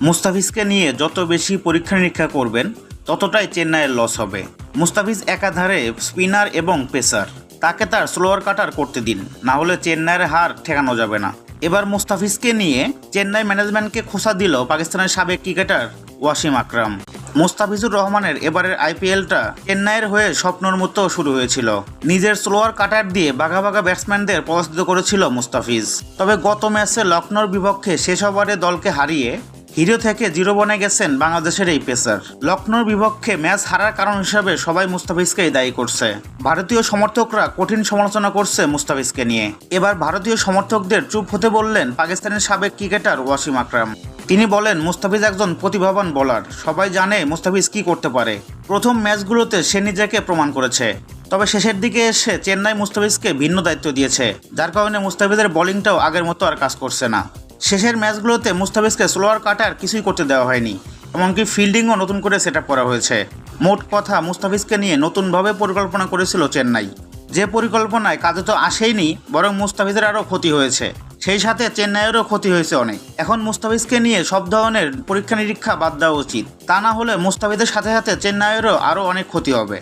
মুস্তাফিজকে নিয়ে যত বেশি পরীক্ষা নিরীক্ষা করবেন, ততটাই চেন্নাইয়ের লস হবে। মুস্তাফিজ একাধারে স্পিনার এবং পেসার তাকে তার স্লোয়ার কাটার করতে দিন, না হলে চেন্নাইয়ের হার ঠেকানো যাবে না। এবার মুস্তাফিজকে নিয়ে চেন্নাই ম্যানেজমেন্টকে খোসা দিল পাকিস্তানের সাবেক ক্রিকেটার ওয়াসিম আকরাম। মুস্তাফিজুর রহমানের এবারের আইপিএলটা চেন্নাইয়ের হয়ে স্বপ্নর মতো শুরু হয়েছিল। নিজের স্লোয়ার কাটার দিয়ে বাঘা বাঘা ব্যাটসম্যানদের পরাজিত করেছিল মুস্তাফিজ। তবে গত ম্যাচে লখনৌর বিপক্ষে শেষ ওভারে দলকে হারিয়ে হিরো থেকে জিরো বনে গেছেন বাংলাদেশের এই পেসার। লখনৌর বিপক্ষে ম্যাচ হারার কারণ হিসাবে সবাই মুস্তাফিজকেই দায়ী করছে। ভারতীয় সমর্থকরা কঠিন সমালোচনা করছে মুস্তাফিজকে নিয়ে। এবার ভারতীয় সমর্থকদের চুপ হতে বললেন পাকিস্তানের সাবেক ক্রিকেটার ওয়াসিম আকরাম। তিনি বলেন, মুস্তাফিজ একজন প্রতিভাবান বোলার। সবাই জানে মুস্তাফিজ কি করতে পারে। প্রথম ম্যাচগুলোতে সে নিজেকে প্রমাণ করেছে। তবে শেষের দিকে এসে চেন্নাই মুস্তাফিজকে ভিন্ন দায়িত্ব দিয়েছে। যার কারণে মুস্তাফিজের বোলিংটাও আগের মতো আর কাজ করছে না। শেষের ম্যাচগুলোতে মুস্তাফিজকে স্লোয়ার কাটার কিছুই করতে দেওয়া হয়নি, এমনকি ফিল্ডিংও নতুন করে সেট করা হয়েছে। মোট কথা, মুস্তাফিজকে নিয়ে নতুনভাবে পরিকল্পনা করেছিল চেন্নাই। যে পরিকল্পনায় কাজে তো আসেইনি, বরং মুস্তাফিজের আরও ক্ষতি হয়েছে। সেই সাথে চেন্নাইয়েরও ক্ষতি হয়েছে অনেক। এখন মুস্তাফিজকে নিয়ে সব ধরনের পরীক্ষা নিরীক্ষা বাদ দেওয়া উচিত। তা না হলে মুস্তাফিজের সাথে সাথে চেন্নাইয়েরও আরও অনেক ক্ষতি হবে।